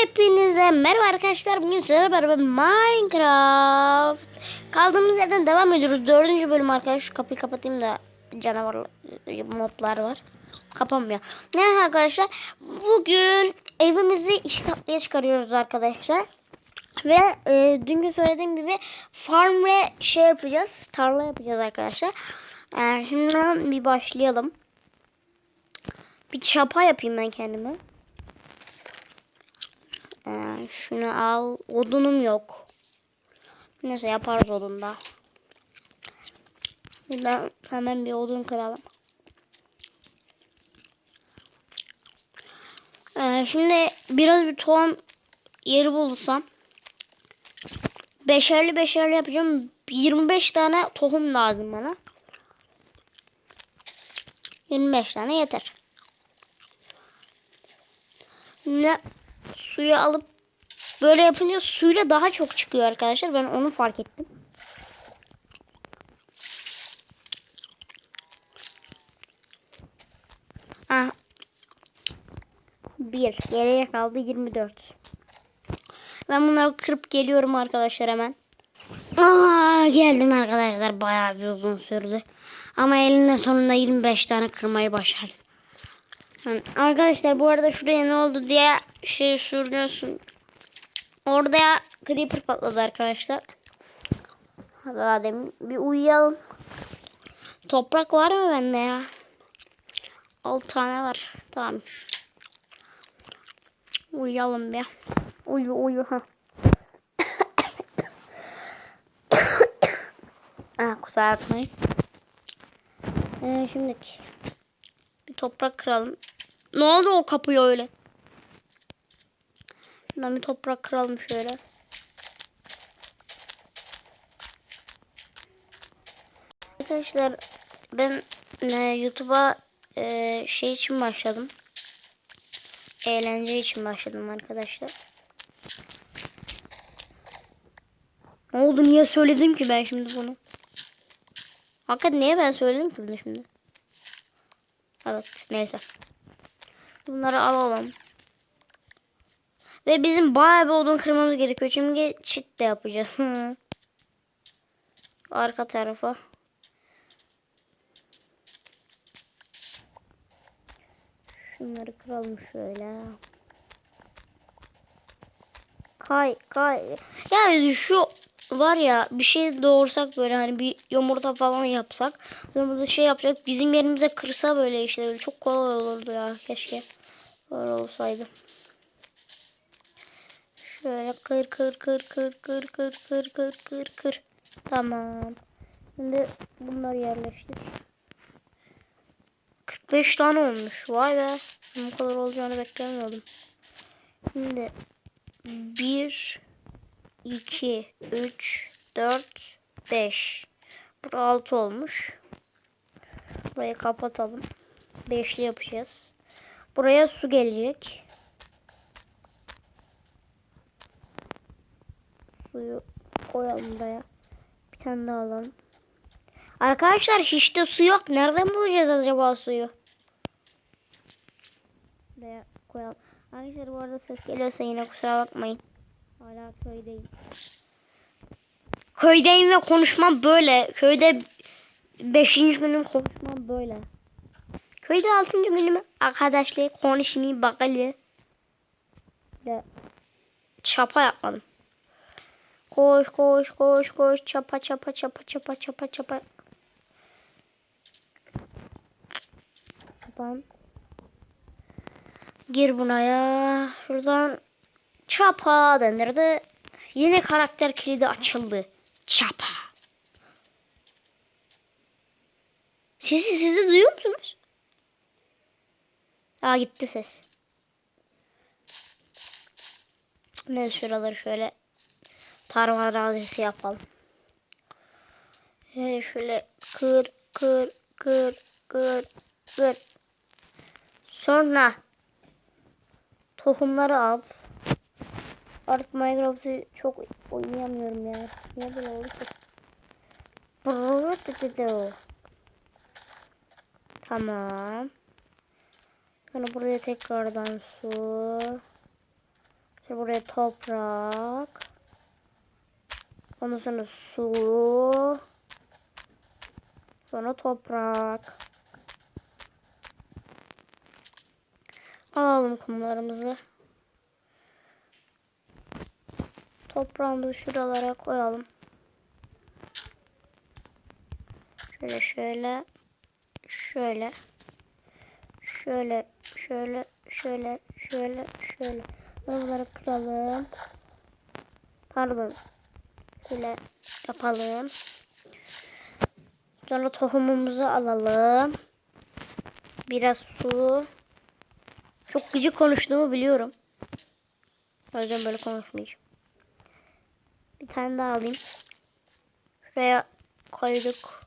Hepinize merhaba arkadaşlar. Bugün sizlerle beraber Minecraft. Kaldığımız yerden devam ediyoruz. Dördüncü bölüm arkadaşlar. Şu kapıyı kapatayım da canavar moblar var. Kapanmıyor. Ne arkadaşlar? Bugün evimizi iki katlıya çıkarıyoruz arkadaşlar. Ve e, dünkü söylediğim gibi farm ve şey yapacağız. Tarla yapacağız arkadaşlar. E, şimdi bir başlayalım. Bir çapa yapayım ben kendime. Ee, şunu al. Odunum yok. Neyse yaparız odunda. Ben hemen bir odun kıralım. Ee, şimdi biraz bir tohum yeri bulsam. Beşerli beşerli yapacağım. 25 tane tohum lazım bana. 25 tane yeter. Ne suyu alıp böyle yapınca suyla daha çok çıkıyor arkadaşlar. Ben onu fark ettim. Ah. Bir. Geriye kaldı 24. Ben bunları kırıp geliyorum arkadaşlar hemen. Aa, geldim arkadaşlar. Bayağı bir uzun sürdü. Ama elinde sonunda 25 tane kırmayı başardım. Arkadaşlar bu arada şuraya ne oldu diye şey sürüyorsun. Orada creeper patladı arkadaşlar. Daha demin bir uyuyalım. Toprak var mı bende ya? 6 tane var. Tamam. Uyuyalım bir. Uyu uyu ha. ah kusura bakmayın. Ee, şimdi bir toprak kıralım. Ne oldu o kapıya öyle? Şuradan bir toprak kıralım şöyle. Arkadaşlar ben e, YouTube'a e, şey için başladım. Eğlence için başladım arkadaşlar. Ne oldu niye söyledim ki ben şimdi bunu? Hakikaten niye ben söyledim ki bunu şimdi? Evet neyse. Bunları alalım. Ve bizim bayağı bir odun kırmamız gerekiyor. Çünkü çit de yapacağız. Arka tarafa. Şunları kıralım şöyle. Kay kay. Ya şu var ya bir şey doğursak böyle hani bir yumurta falan yapsak. Burada şey yapacak bizim yerimize kırsa böyle işte böyle çok kolay olurdu ya keşke. Böyle olsaydı. Şöyle kır kır kır kır kır kır kır kır kır kır. Tamam. Şimdi bunları yerleştir. 45 tane olmuş. Vay be. Bu kadar olacağını beklemiyordum. Şimdi 1 2 3 4 5 Burada 6 olmuş. Burayı kapatalım. Beşli yapacağız. Buraya su gelecek. Suyu koyalım buraya. Bir tane daha alalım. Arkadaşlar hiç de su yok. Nereden bulacağız acaba suyu? Buraya koyalım. Arkadaşlar bu arada ses geliyorsa yine kusura bakmayın. Hala köydeyim. Köydeyim ve konuşmam böyle. Köyde 5. günüm konuşmam böyle. Köyde 6. günüm arkadaşlar konuşmayı bakalım. Ve çapa yapmadım. Koş koş koş koş çapa çapa çapa çapa çapa çapa. Şuradan gir buna ya. Şuradan çapa denirdi. Yine karakter kilidi açıldı. Çapa. Sesi sizi duyuyor musunuz? Aa gitti ses. Ne şuraları şöyle tarım arazisi yapalım. Ee, şöyle kır kır kır kır kır. Sonra tohumları al. Artık Minecraft'ı çok oynayamıyorum ya. Niye böyle oldu ki? Tamam. Sonra buraya tekrardan su. Sonra buraya toprak. Ondan sonra su. Sonra toprak. Alalım kumlarımızı. Toprağımızı şuralara koyalım. Şöyle şöyle. Şöyle. Şöyle. Şöyle. Şöyle. Şöyle. Şöyle. Bunları kıralım. Pardon. Şöyle yapalım. Sonra tohumumuzu alalım. Biraz su. Çok gıcık konuştuğumu biliyorum. O yüzden böyle konuşmayacağım. Bir tane daha alayım. Şuraya koyduk.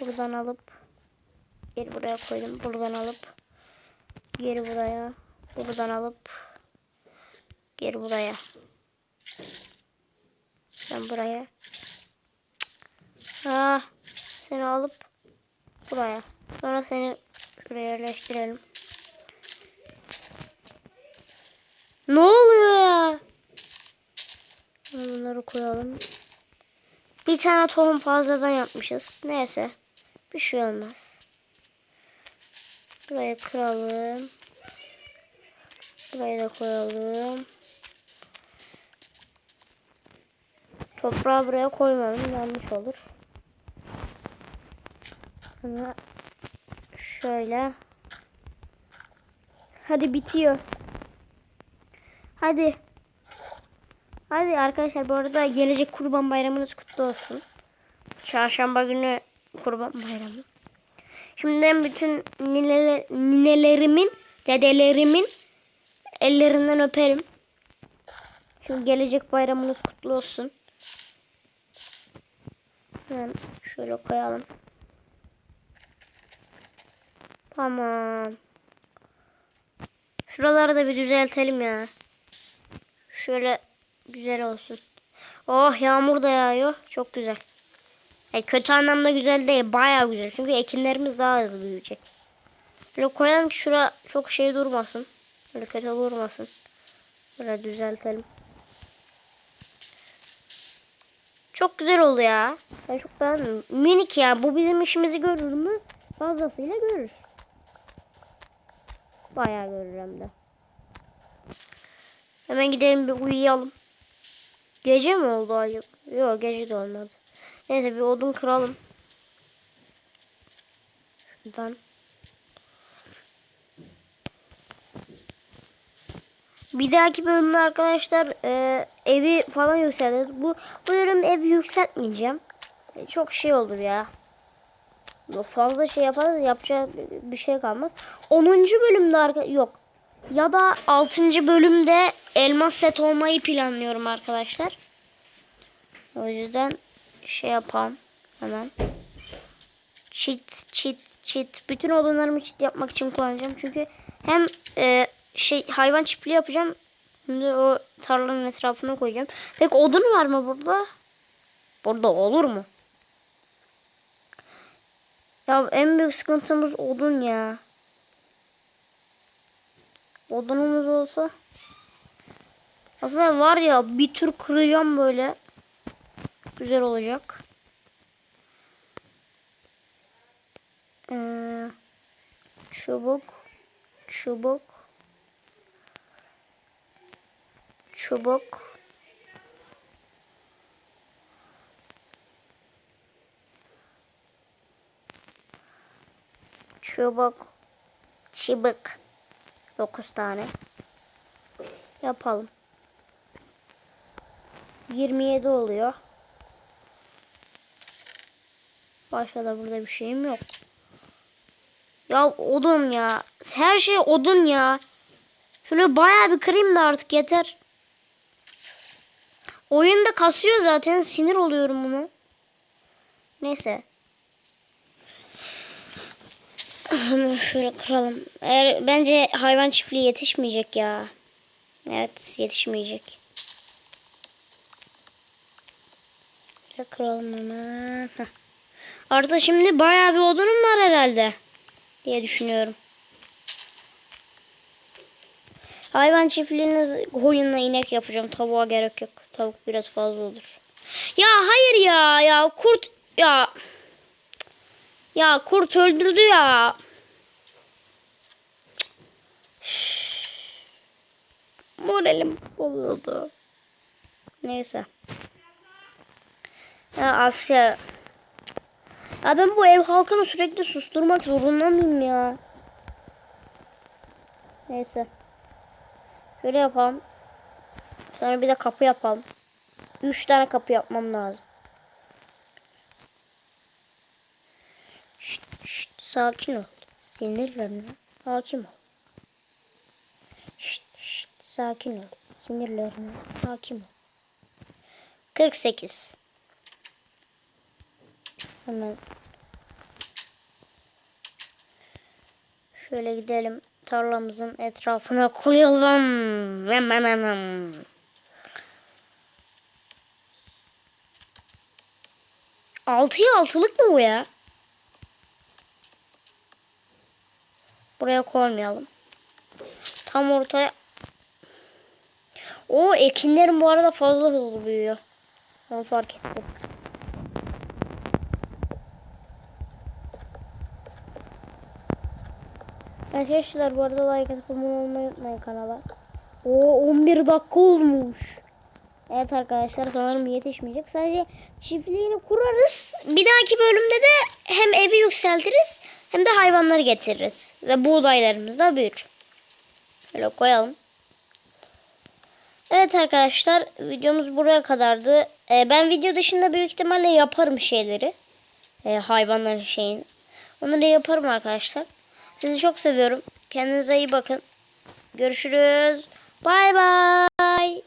Buradan alıp geri buraya koydum. Buradan alıp geri buraya. Buradan alıp geri buraya. Sen buraya. Ah, seni alıp buraya. Sonra seni şuraya yerleştirelim. Ne oluyor ya? Bunları koyalım. Bir tane tohum fazladan yapmışız. Neyse. Bir şey olmaz. Burayı kıralım. Burayı da koyalım. Toprağı buraya koymayalım. Yanlış olur. Sonra şöyle. Hadi bitiyor. Hadi. Hadi arkadaşlar bu arada gelecek kurban bayramınız kutlu olsun. Çarşamba günü kurban bayramı. Şimdiden bütün nineler, ninelerimin, dedelerimin ellerinden öperim. Şimdi gelecek bayramınız kutlu olsun. Hemen şöyle koyalım. Tamam. Şuraları da bir düzeltelim ya. Şöyle güzel olsun. Oh yağmur da yağıyor. Çok güzel. Yani kötü anlamda güzel değil. Bayağı güzel. Çünkü ekinlerimiz daha hızlı büyüyecek. Böyle koyalım ki şura çok şey durmasın. Böyle kötü durmasın. Böyle düzeltelim. Çok güzel oldu ya. Ben çok beğendim. Minik ya. Bu bizim işimizi görür mü? Fazlasıyla görür. Bayağı görür hem de. Hemen gidelim bir uyuyalım. Gece mi oldu acaba? Yok gece de olmadı. Neyse bir odun kıralım. Şuradan. Bir dahaki bölümde arkadaşlar e, evi falan yükselteceğiz. Bu, bu bölüm evi yükseltmeyeceğim. E, çok şey olur ya. Fazla şey yaparız yapacak bir şey kalmaz. 10. bölümde arka yok. Ya da 6. bölümde elmas set olmayı planlıyorum arkadaşlar. O yüzden şey yapalım hemen. Çit çit çit. Bütün odunlarımı çit yapmak için kullanacağım. Çünkü hem e, şey hayvan çiftliği yapacağım. De o tarlanın etrafına koyacağım. Peki odun var mı burada? Burada olur mu? Ya en büyük sıkıntımız odun ya. Odunumuz olsa. Aslında var ya bir tür kıracağım böyle. Güzel olacak. Ee, çubuk. Çubuk. Çubuk. Çubuk. Çubuk. 9 tane. Yapalım. 27 oluyor. Başka da burada bir şeyim yok. Ya odun ya. Her şey odun ya. Şunu bayağı bir kırayım da artık yeter. Oyunda kasıyor zaten. Sinir oluyorum buna. Neyse. Şöyle kıralım. Eğer, bence hayvan çiftliği yetişmeyecek ya. Evet yetişmeyecek. Şöyle kıralım hemen. Artık şimdi bayağı bir odunum var herhalde. Diye düşünüyorum. Hayvan çiftliğini koyunla inek yapacağım. Tavuğa gerek yok. Tavuk biraz fazla olur. Ya hayır ya ya kurt ya ya kurt öldürdü ya. Moralim bozuldu. Neyse. Ya Asya. Ya ben bu ev halkını sürekli susturmak zorunda mıyım ya? Neyse. Şöyle yapalım. Sonra bir de kapı yapalım. Üç tane kapı yapmam lazım. Şşt, şşt, sakin ol. Sinirlerine hakim ol. Şşt, şşt, sakin ol. Sinirlerine hakim ol. 48. Hemen şöyle gidelim tarlamızın etrafına koyalım. Hem hem hem. Altıya altılık mı bu ya? Buraya koymayalım. Tam ortaya. O ekinlerim bu arada fazla hızlı büyüyor. Onu fark ettim. Arkadaşlar bu arada like atıp abone olmayı unutmayın kanala. O 11 dakika olmuş. Evet arkadaşlar sanırım yetişmeyecek. Sadece çiftliğini kurarız. Bir dahaki bölümde de hem evi yükseltiriz hem de hayvanları getiririz. Ve buğdaylarımız da büyür. Şöyle koyalım. Evet arkadaşlar videomuz buraya kadardı. Ee, ben video dışında büyük ihtimalle yaparım şeyleri. Ee, hayvanların şeyini. Onları yaparım arkadaşlar. Sizi çok seviyorum. Kendinize iyi bakın. Görüşürüz. Bay bay.